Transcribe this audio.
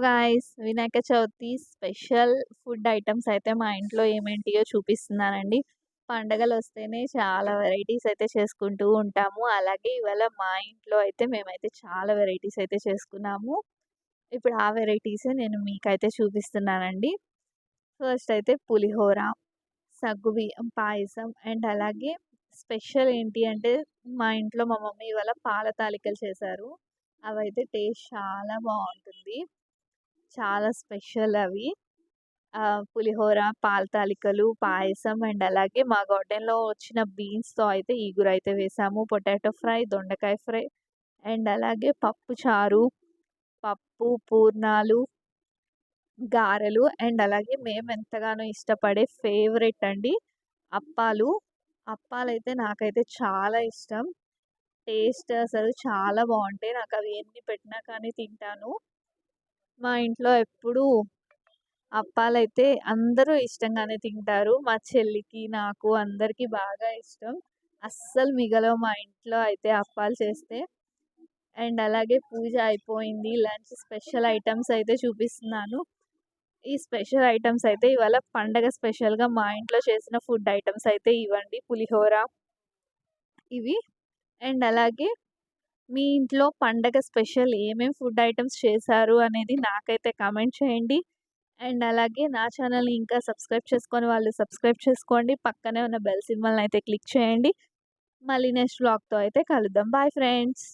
Hello Vinayaka Chavithi special food items అయితే మా ఇంట్లో ఏమేంటియో చూపిస్తున్నానండి. పండగలు వస్తేనే చాలా వెరైటీస్ అయితే చేసుకుంటూ ఉంటాము. అలాగే ఇవాళ మా ఇంట్లో అయితే మేమైతే చాలా వెరైటీస్ అయితే చేసుకున్నాము. ఇప్పుడు ఆ వెరైటీస్ నేను మీకైతే చూపిస్తున్నానండి. ఫస్ట్ అయితే పులిహోర సగ్గుబియ్యం పాయసం అండ్ అలాగే స్పెషల్ ఏంటి అంటే మా ఇంట్లో మా మమ్మీ ఇవాళ పాల తాలికలు చేశారు. అవైతే టేస్ట్ చాలా బాగుంటుంది. చాలా స్పెషల్ అవి. పులిహోర పాల తాలికలు పాయసం అండ్ అలాగే మా గార్డెన్లో వచ్చిన బీన్స్తో అయితే ఈగురు అయితే వేసాము. పొటాటో ఫ్రై దొండకాయ ఫ్రై అండ్ అలాగే పప్పు చారు పప్పు పూర్ణాలు గారెలు అండ్ అలాగే మేము ఎంతగానో ఇష్టపడే ఫేవరెట్ అండి అప్పాలు. అప్పాలు అయితే నాకైతే చాలా ఇష్టం. టేస్ట్ అసలు చాలా బాగుంటాయి. నాకు అవి ఎన్ని పెట్టినా కానీ తింటాను. మా ఇంట్లో ఎప్పుడూ అప్పాలైతే అందరూ ఇష్టంగానే తింటారు. మా చెల్లికి నాకు అందరికీ బాగా ఇష్టం. అస్సలు మిగలవు మా ఇంట్లో అయితే అప్పాలు చేస్తే. అండ్ అలాగే పూజ అయిపోయింది. లంచ్ స్పెషల్ ఐటమ్స్ అయితే చూపిస్తున్నాను. ఈ స్పెషల్ ఐటమ్స్ అయితే ఇవాళ పండగ స్పెషల్గా మా ఇంట్లో చేసిన ఫుడ్ ఐటమ్స్ అయితే ఇవ్వండి. పులిహోర ఇవి. అండ్ అలాగే మీ ఇంట్లో పండగ స్పెషల్ ఏమేమి ఫుడ్ ఐటమ్స్ చేశారు అనేది నాకైతే కామెంట్ చేయండి. అండ్ అలాగే నా ఛానల్ని ఇంకా సబ్స్క్రైబ్ చేసుకొని వాళ్ళు సబ్స్క్రైబ్ చేసుకోండి. పక్కనే ఉన్న బెల్ సింబల్ని అయితే క్లిక్ చేయండి. మళ్ళీ నెక్స్ట్ బ్లాగ్తో అయితే కలుద్దాం. Bye friends.